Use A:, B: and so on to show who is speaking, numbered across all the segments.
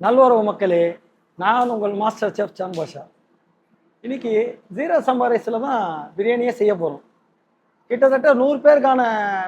A: நல்வரவு மக்களே நான் உங்கள் மாஸ்டர் செஃப் சான் பாஷா இன்னைக்கு ஜீரா சம்பா ரைஸில் தான் பிரியாணியே செய்ய போகிறோம் கிட்டத்தட்ட நூறு பேருக்கான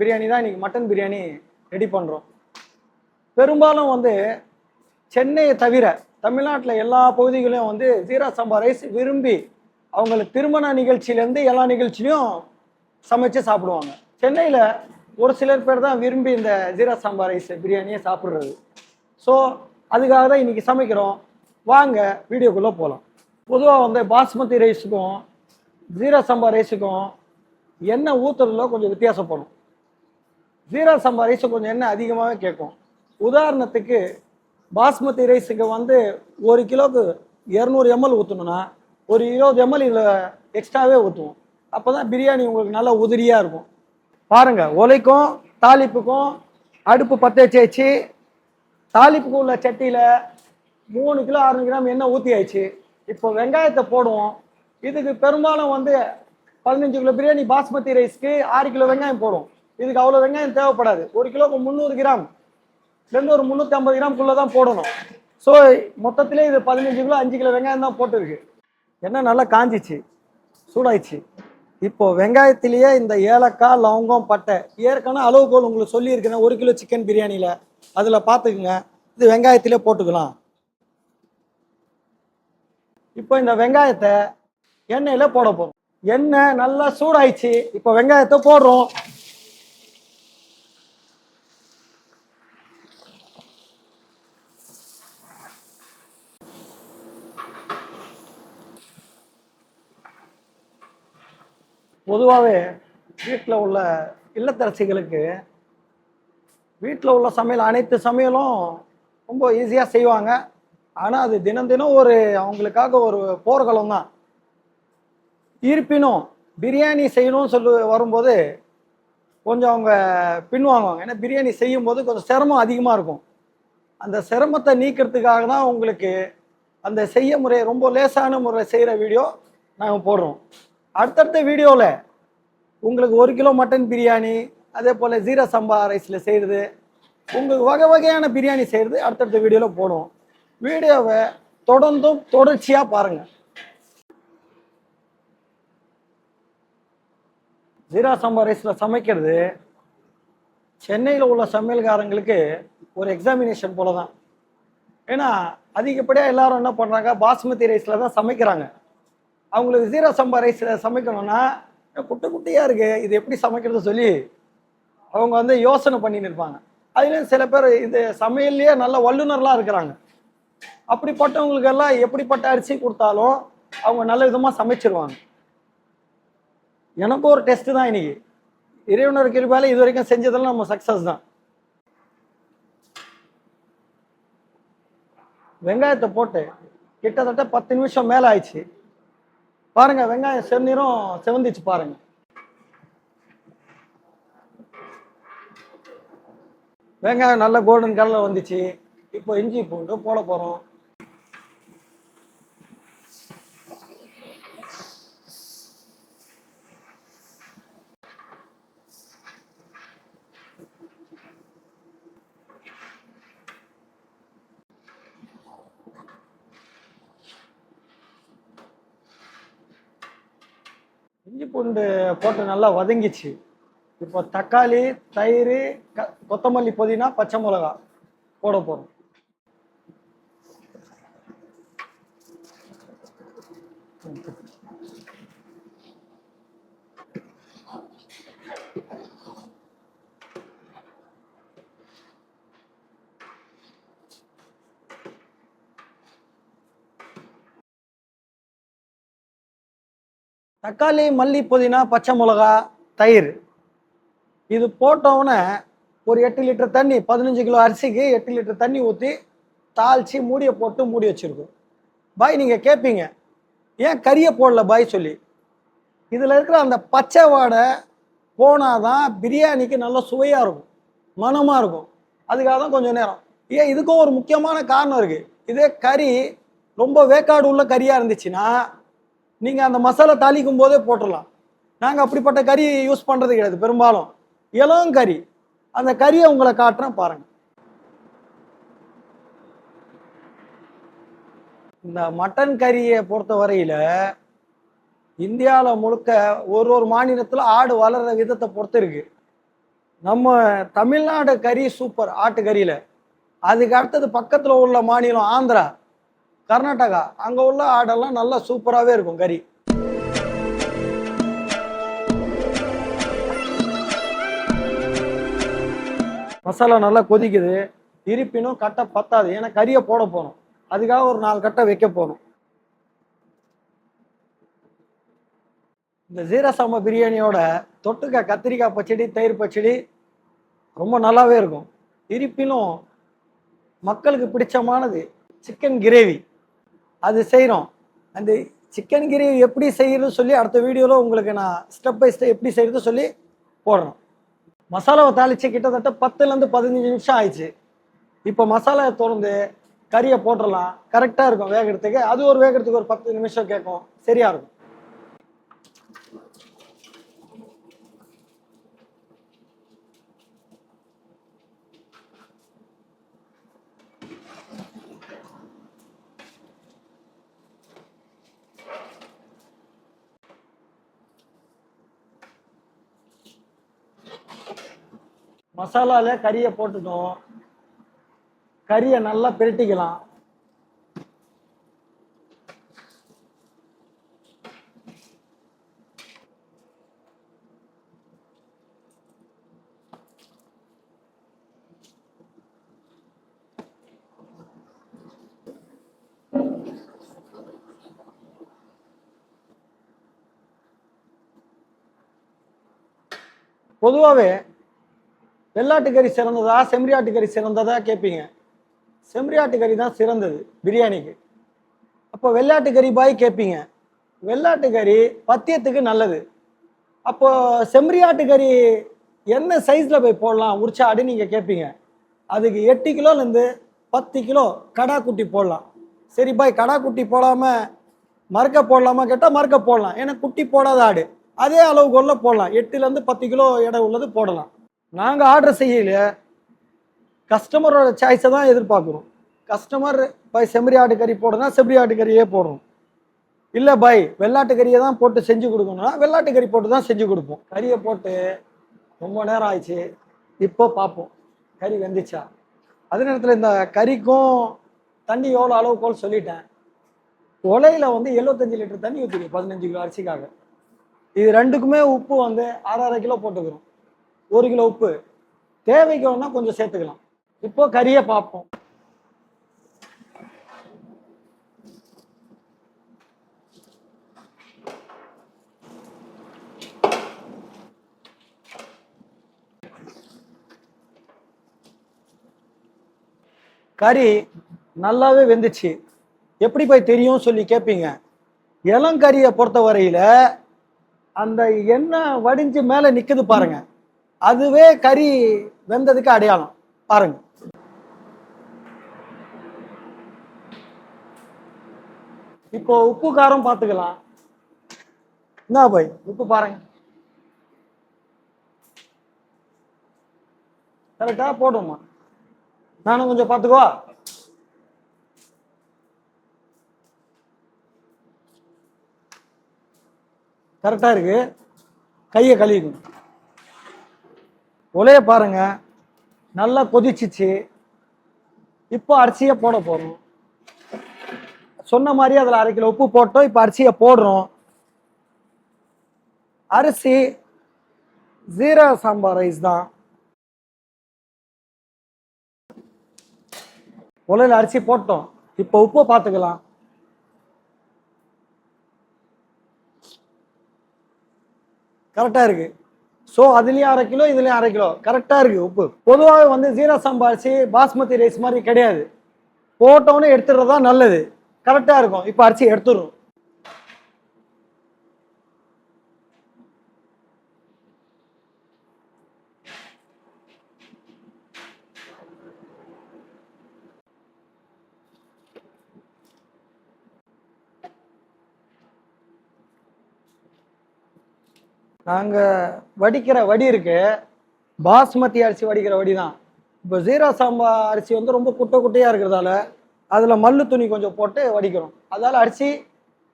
A: பிரியாணி தான் இன்னைக்கு மட்டன் பிரியாணி ரெடி பண்ணுறோம் பெரும்பாலும் வந்து சென்னையை தவிர தமிழ்நாட்டில் எல்லா பகுதிகளையும் வந்து ஜீரா சாம்பார் ரைஸ் விரும்பி அவங்களுக்கு திருமண நிகழ்ச்சியிலேருந்து எல்லா நிகழ்ச்சியிலையும் சமைச்சு சாப்பிடுவாங்க. சென்னையில் ஒரு சிலர் பேர் தான் விரும்பி இந்த ஜீரா சாம்பார் ரைஸ் பிரியாணியை சாப்பிட்றது. ஸோ அதுக்காக தான் இன்றைக்கி சமைக்கிறோம். வாங்க வீடியோக்குள்ளே போகலாம் பொதுவாக வந்து பாஸ்மதி ரைஸுக்கும் ஜீரா சம்பா ரைஸுக்கும் எண்ணெய் ஊற்றுறதுல கொஞ்சம் வித்தியாசப்படும் ஜீரா சம்பா ரைஸு கொஞ்சம் எண்ணெய் அதிகமாகவே கேட்கும். உதாரணத்துக்கு பாஸ்மதி ரைஸுக்கு வந்து ஒரு கிலோக்கு இரநூறு எம்எல் ஊற்றணும்னா ஒரு இருபது எம்எல் இதில் எக்ஸ்ட்ராவே ஊற்றுவோம் அப்போ தான் பிரியாணி உங்களுக்கு நல்லா உதிரியாக இருக்கும். பாருங்கள் ஒலைக்கும் தாளிப்புக்கும் அடுப்பு பற்ற வச்சு தாளிப்புக்கு உள்ள சட்டியில் மூணு கிலோ அறுநூறு கிராம் எண்ணெய் ஊற்றி ஆயிடுச்சு இப்போ வெங்காயத்தை போடுவோம். இதுக்கு பெரும்பாலும் வந்து பதினஞ்சு கிலோ பிரியாணி பாஸ்மதி ரைஸ்க்கு ஆறு கிலோ வெங்காயம் போடுவோம். இதுக்கு அவ்வளோ வெங்காயம் தேவைப்படாது. ஒரு கிலோக்கு முந்நூறு கிராம் ரெண்டு ஒரு முந்நூற்றி ஐம்பது கிராம்குள்ளே தான் போடணும். ஸோ மொத்தத்திலே இது பதினஞ்சு கிலோ அஞ்சு கிலோ வெங்காயம் தான் போட்டிருக்கு. எண்ணெய் நல்லா காஞ்சிச்சு சூடாயிடுச்சு. இப்போது வெங்காயத்திலேயே இந்த ஏலக்காய் லவங்கம் பட்டை ஏற்கனவே அளவுகோல் உங்களுக்கு சொல்லியிருக்கேன் ஒரு கிலோ சிக்கன் பிரியாணியில். அதில் பார்த்துக்குங்க இது வெங்காயத்திலே போட்டுக்கலாம். இப்போ இந்த வெங்காயத்தை எண்ணெயில் போட போகிறோம் எண்ணெய் நல்லா சூடாயிடுச்சு. இப்போ வெங்காயத்தை போடுறோம். பொதுவாகவே வீட்டில் உள்ள இல்லத்தரசிகளுக்கு வீட்டில் உள்ள சமையல் அனைத்து சமையலும் ரொம்ப ஈஸியாக செய்வாங்க. ஆனால் அது தினம் தினம் ஒரு அவங்களுக்காக ஒரு போர்க்களம் தான். இருப்பினும் பிரியாணி செய்யணும்னு சொல்லி வரும்போது கொஞ்சம் அவங்க பின்வாங்குவாங்க. ஏன்னா பிரியாணி செய்யும்போது கொஞ்சம் சிரமம் அதிகமாக இருக்கும். அந்த சிரமத்தை நீக்கிறதுக்காக தான் உங்களுக்கு அந்த செய்ய முறையை ரொம்ப லேசான முறையில் செய்கிற வீடியோ நாங்கள் போடுறோம். அடுத்தடுத்த வீடியோவில் உங்களுக்கு ஒரு கிலோ மட்டன் பிரியாணி அதே போல் ஜீரா சம்பா ரைஸில் செய்கிறது உங்களுக்கு வகை வகையான பிரியாணி செய்கிறது அடுத்தடுத்த வீடியோவில் போடுவோம். வீடியோவை தொடர்ந்தும் தொடர்ச்சியாக பாருங்கள் ஜீரா சம்பா ரைஸில் சமைக்கிறது சென்னையில் உள்ள சமையல்காரங்களுக்கு ஒரு எக்ஸாமினேஷன் போல தான் ஏன்னா அதிகப்படியாக எல்லாரும் என்ன பண்ணுறாங்க பாஸ்மதி ரைஸில் தான் சமைக்கிறாங்க. அவங்களுக்கு ஜீரா சம்பா ரைஸில் சமைக்கணும்னா குட்டை குட்டியாக இருக்குது இது எப்படி சமைக்கிறது சொல்லி அவங்க வந்து யோசனை பண்ணின்னு இருப்பாங்க. அதுலேயும் சில பேர் இது சமையல்லையே நல்ல வல்லுநர்லாம் இருக்கிறாங்க. அப்படிப்பட்டவங்களுக்கெல்லாம் எப்படிப்பட்ட அரிசி கொடுத்தாலும் அவங்க நல்ல விதமாக சமைச்சிருவாங்க. எனக்கும் ஒரு டெஸ்ட்டு தான் இன்னைக்கு. இறைவனர் கிருபால இது வரைக்கும் செஞ்சதெல்லாம் நம்ம சக்ஸஸ் தான். வெங்காயத்தை போட்டு கிட்டத்தட்ட பத்து நிமிஷம் மேலே ஆயிடுச்சு. பாருங்கள் வெங்காயம் செந்நீரும் செவந்திச்சு பாருங்கள் வெங்காயம் நல்ல கோல்டன் கலரில் வந்துச்சு. இப்போ இஞ்சி பூண்டு போட போகிறோம் இஞ்சி பூண்டு போட்டு நல்லா வதங்கிச்சு. இப்போ தக்காளி தயிர் க கொத்தமல்லி புதினா பச்சை மிளகா போட போகிறோம் தக்காளி மல்லி புதினா பச்சை மிளகா தயிர். இது போட்டவுடனே ஒரு எட்டு லிட்டர் தண்ணி பதினஞ்சு கிலோ அரிசிக்கு எட்டு லிட்டர் தண்ணி ஊற்றி தாளித்து மூடியை போட்டு மூடி வச்சுருக்கோம். பாய் நீங்கள் கேட்பீங்க ஏன் கறியை போடல பாய் சொல்லி? இதில் இருக்கிற அந்த பச்சை வாடை போனால் தான் பிரியாணிக்கு நல்ல சுவையாக இருக்கும். மனமாக இருக்கும். அதுக்காக தான் கொஞ்சம் நேரம். ஏன் இதுக்கும் ஒரு முக்கியமான காரணம் இருக்குது இதே கறி ரொம்ப வேக்காடு உள்ள கறியாக இருந்துச்சுன்னா நீங்கள் அந்த மசாலா தாளிக்கும் போதே போட்டுடலாம் நாங்கள் அப்படிப்பட்ட கறி யூஸ் பண்ணுறது கிடையாது பெரும்பாலும். இளம் கறி. அந்த கறியை உங்களை காட்டுறேன் பாருங்க. இந்த மட்டன் கறியை பொறுத்த வரையில இந்தியாவில் முழுக்க ஒரு ஒரு மாநிலத்தில் ஆடு வளர்ற விதத்தை பொறுத்து இருக்கு. நம்ம தமிழ்நாடு கறி சூப்பர் ஆட்டு கறியில். அதுக்கு அடுத்தது பக்கத்தில் உள்ள மாநிலம் ஆந்திரா கர்நாடகா. அங்கே உள்ள ஆடெல்லாம் நல்லா சூப்பராகவே இருக்கும் கறி. மசாலா நல்லா கொதிக்குது. இருப்பினும் கட்டை பத்தாது. ஏன்னா கறியை போட போகிறோம் அதுக்காக ஒரு நாலு கட்டை வைக்க போகிறோம் இந்த ஜீரா சாம்பா பிரியாணியோட தொட்டுக்க கத்திரிக்காய் பச்சடி தயிர் பச்சடி ரொம்ப நல்லாவே இருக்கும். இருப்பினும் மக்களுக்கு பிடிச்சமானது சிக்கன் கிரேவி. அது செய்கிறோம் அந்த சிக்கன் கிரேவி எப்படி செய்யறது சொல்லி அடுத்த வீடியோவில் உங்களுக்கு நான் ஸ்டெப் பை ஸ்டெப் எப்படி செய்யறது சொல்லி போடுறோம். மசாலாவை தாளிச்சு கிட்டத்தட்ட பத்துலேருந்து பதினஞ்சு நிமிஷம் ஆயிடுச்சு. இப்போ மசாலாவை திறந்து கறியை போட்டுடலாம். கரெக்டாக இருக்கும் வேகிறதுக்கு. அது ஒரு வேகிறதுக்கு ஒரு பத்து நிமிஷம் கேட்கும். சரியா இருக்கும். மசாலாவில் கறியை போட்டுட்டோம். கறியை நல்லா பிரட்டிக்கலாம். பொதுவாகவே வெள்ளாட்டுக்கறி சிறந்ததா செம்மறியாட்டுக்கறி சிறந்ததா கேட்பீங்க செம்மறியாட்டுக்கறி தான் சிறந்தது பிரியாணிக்கு. அப்போ வெள்ளாட்டுக்கறி பாய் கேட்பீங்க வெள்ளாட்டுக்கறி பத்தியத்துக்கு நல்லது. அப்போ செம்மறியாட்டுக்கறி என்ன சைஸில் போய் போடலாம்? உரிச்சாடு நீங்கள் கேட்பீங்க அதுக்கு எட்டு கிலோலேருந்து பத்து கிலோ கடா குட்டி போடலாம். சரி பாய் கடா குட்டி போடாமல் மறுக்க போடலாமா கேட்டால் மறுக்க போடலாம். ஏன்னா குட்டி போடாத ஆடு. அதே அளவுக்குள்ள போடலாம். எட்டுலேருந்து பத்து கிலோ எடை உள்ளது போடலாம். நாங்கள் ஆர்டர் செய்யல கஸ்டமரோட சாய்ஸை தான் எதிர்பார்க்குறோம். கஸ்டமர் பை செம்மறி ஆட்டு கறி போடுறதுனா செம்மறி ஆட்டு கறியே போடுறோம். இல்லை பை வெள்ளாட்டு கறியை தான் போட்டு செஞ்சு கொடுக்கணும்னா வெள்ளாட்டு கறி போட்டு தான் செஞ்சு கொடுப்போம். கறியை போட்டு ரொம்ப நேரம் ஆயிடுச்சு. இப்போ பார்ப்போம். கறி வெந்துச்சா? அதே நேரத்தில் இந்த கறிக்கும் தண்ணி எவ்வளோ அளவுக்கோல் சொல்லிட்டேன். உலையில் வந்து எழுபத்தஞ்சு லிட்டர் தண்ணி ஊற்றிக்கும் பதினஞ்சு கிலோ அரிசிக்காக. இது ரெண்டுக்குமே உப்பு வந்து அரை அரை கிலோ போட்டுக்கிறோம். ஒரு கிலோ உப்பு. தேவைக்கு வேணா கொஞ்சம் சேர்த்துக்கலாம். இப்போ கறியை பார்ப்போம். கறி நல்லாவே வெந்துச்சு. எப்படி போய் தெரியும் சொல்லி கேட்பீங்க இளங்கறியை பொறுத்த வரையில அந்த எண்ணெய் வடிஞ்சு மேலே நிக்குது பாருங்க. அதுவே கறி வெந்ததுக்கு அடையாளம். பாருங்க. இப்போ உப்பு காரம் பார்த்துக்கலாம் என்ன போய்? உப்பு பாருங்க. கரெக்டா போடுமா நானும் கொஞ்சம் பார்த்துக்கோ கரெக்டா இருக்கு. கையை கழுவிக்கணும். உலைய பாருங்க. நல்லா கொதிச்சிச்சு. இப்போ அரிசியை போட போகிறோம் சொன்ன மாதிரி அதில் அரை கிலோ உப்பு போட்டோம். இப்போ அரிசியை போடுறோம். அரிசி ஜீரா சாம்பார் ரைஸ் தான். உலையில் அரிசி போட்டோம். இப்போ உப்பை பார்த்துக்கலாம். கரெக்டாக இருக்குது ஸோ அதுலேயும் அரை கிலோ இதுலேயும் அரை கிலோ. கரெக்டாக இருக்கு உப்பு. பொதுவாக வந்து ஜீரா சம்பா அரிசி பாஸ்மதி ரைஸ் மாதிரி கிடையாது. போட்டோன்னு எடுத்துடுறது தான் நல்லது கரெக்டாக இருக்கும். இப்போ அரிசி எடுத்துடும் நாங்கள் வடிக்கிற வடி இருக்கு. பாஸ்மதி அரிசி வடிக்கிற வடி தான் இப்போ ஜீரா சாம்பா அரிசி வந்து ரொம்ப குட்டை குட்டையாக இருக்கிறதால அதில் மல்லு துணி கொஞ்சம் போட்டு வடிக்கிறோம். அதால் அரிசி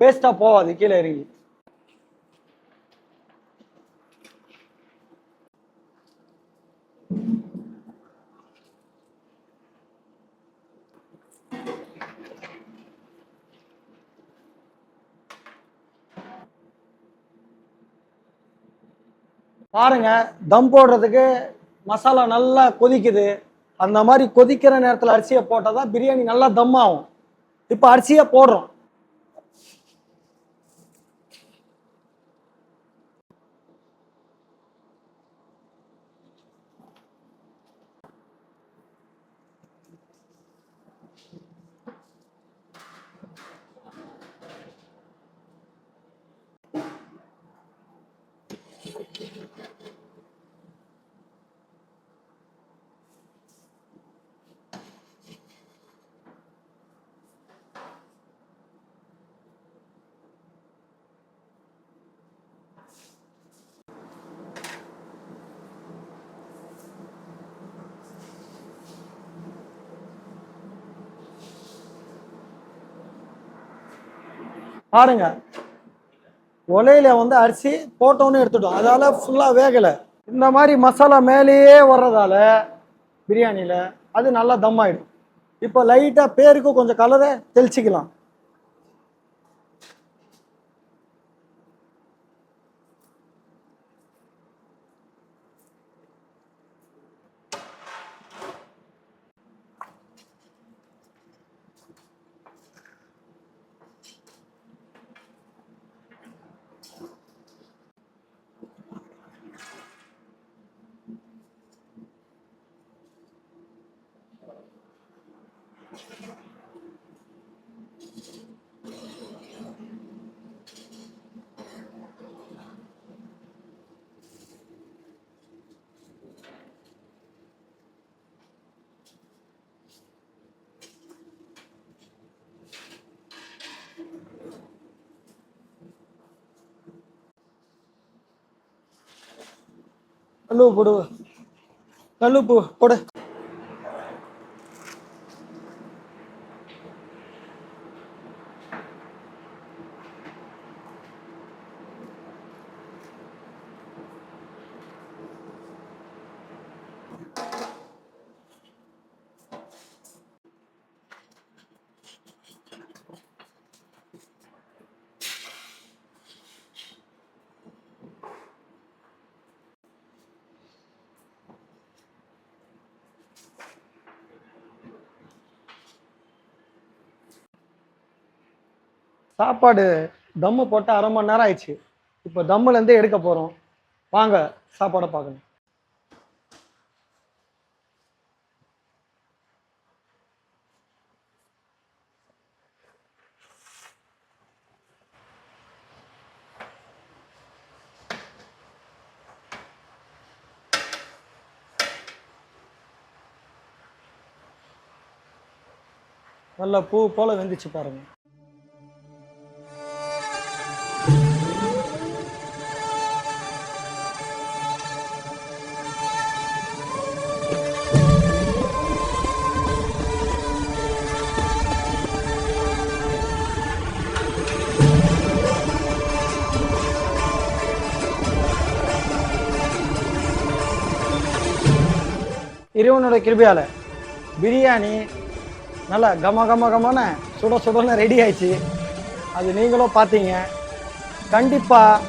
A: வேஸ்ட்டாக போகாது கீழே இறங்கி. பாருங்க தம் போடுறதுக்கு மசாலா நல்லா கொதிக்குது. அந்த மாதிரி கொதிக்கிற நேரத்தில் அரிசியை போட்டால் தான் பிரியாணி நல்லா தம் ஆகும். இப்போ அரிசியை போடுறோம். பாருங்க. ஒலையில வந்து அரிசி போட்டோன்னு எடுத்துட்டோம். அதால ஃபுல்லா வேகலை. இந்த மாதிரி மசாலா மேலேயே வர்றதால பிரியாணியில அது நல்லா தம் ஆயிடும். இப்போ லைட்டா பேருக்கு கொஞ்சம் கலரை தெளிச்சிக்கலாம். கல்லு போடு கல்லு போ போடு. சாப்பாடு தம்மு போட்டு அரை மணி நேரம் ஆயிடுச்சு. இப்போ தம்முலேருந்தே எடுக்க போகிறோம் வாங்க சாப்பாடை பார்க்கணும். நல்லா பூ போல வெந்துச்சு பாருங்கள் இறைவனோட கிருபையால பிரியாணி நல்லா கம கம கமன சுட சுடன்னு ரெடி ஆயிடுச்சு. அது நீங்களும் பார்த்தீங்க கண்டிப்பாக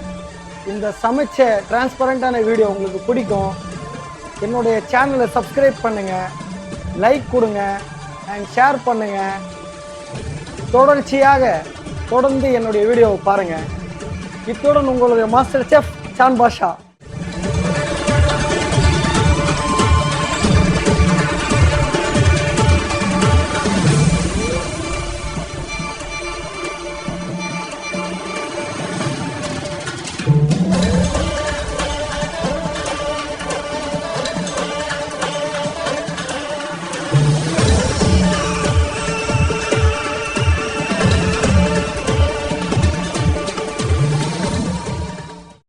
A: இந்த சமைச்ச டிரான்ஸ்பரண்டான வீடியோ உங்களுக்கு பிடிக்கும். என்னுடைய சேனலை சப்ஸ்கிரைப் பண்ணுங்கள் லைக் கொடுங்க. அண்ட் ஷேர் பண்ணுங்கள் தொடர்ச்சியாக தொடர்ந்து என்னுடைய வீடியோவை பாருங்கள் இத்துடன் உங்களுடைய மாஸ்டர் செஃப் சான் பாஷா